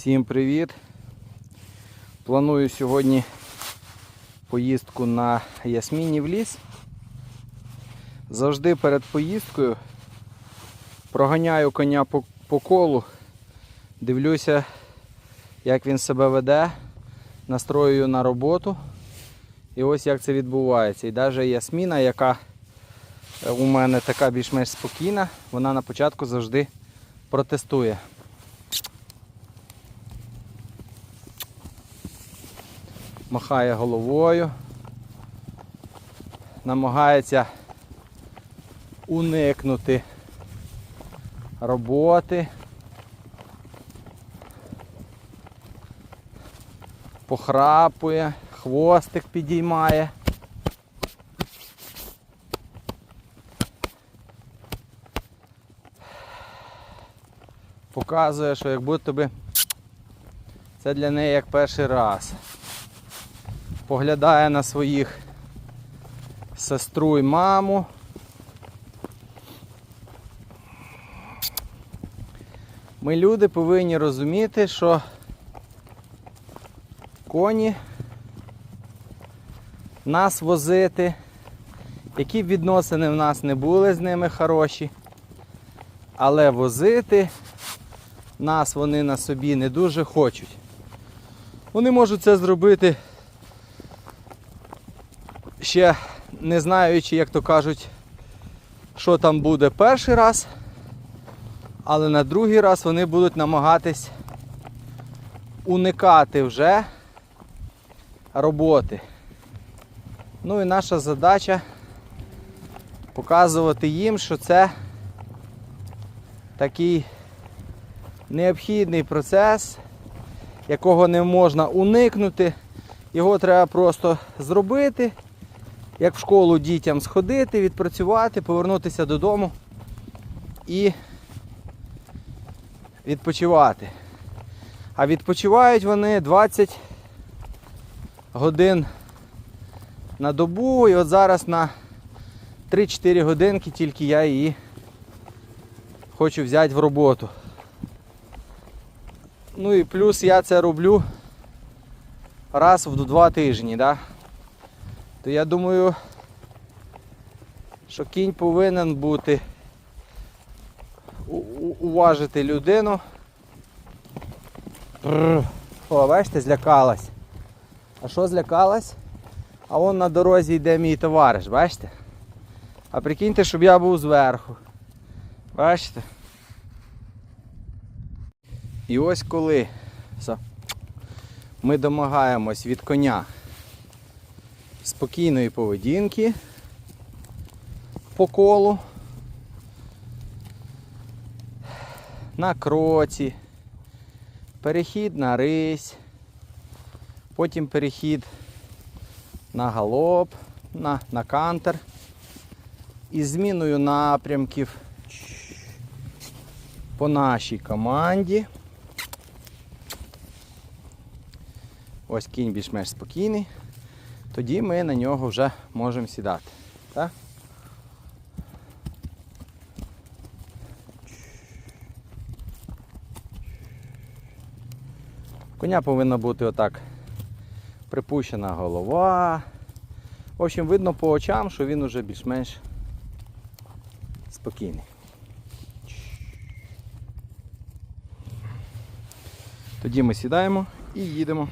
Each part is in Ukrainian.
Всім привіт! Планую сьогодні поїздку на Ясміні в ліс. Завжди перед поїздкою проганяю коня по, по колу, дивлюся, як він себе веде, настроюю на роботу. І ось як це відбувається. І навіть Ясміна, яка у мене така більш-менш спокійна, вона на початку завжди протестує. Махає головою, намагається уникнути роботи, похрапує, хвостик підіймає. Показує, що як будто би це для неї як перший раз поглядає на своїх сестру і маму. Ми люди повинні розуміти, що коні нас возити, які б відносини в нас не були з ними хороші, але возити нас вони на собі не дуже хочуть. Вони можуть це зробити ще не знаючи, як то кажуть, що там буде перший раз, але на другий раз вони будуть намагатись уникати вже роботи. Ну і наша задача показувати їм, що це такий необхідний процес, якого не можна уникнути. Його треба просто зробити як в школу дітям сходити, відпрацювати, повернутися додому і відпочивати. А відпочивають вони 20 годин на добу і от зараз на 3-4 годинки тільки я її хочу взяти в роботу. Ну і плюс я це роблю раз в два тижні. Да? То я думаю, що кінь повинен бути уважити людину. О, бачите, злякалась. А що злякалась? А вон на дорозі йде мій товариш, бачите? А прикиньте, щоб я був зверху. Бачите? І ось коли ми домагаємось від коня спокійної поведінки по колу, на кроці, перехід на рись, потім перехід на галоп, на, на кантер. Із зміною напрямків по нашій команді. Ось кінь більш-менш спокійний тоді ми на нього вже можемо сідати. Так? Коня повинна бути отак припущена голова. В общем, видно по очам, що він уже більш-менш спокійний. Тоді ми сідаємо і їдемо.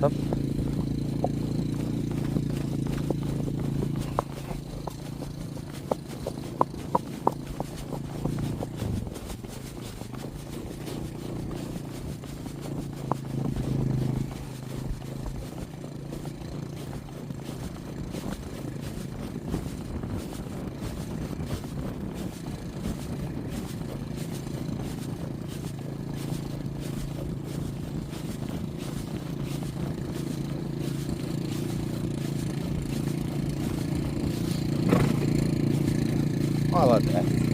sấp আলাদা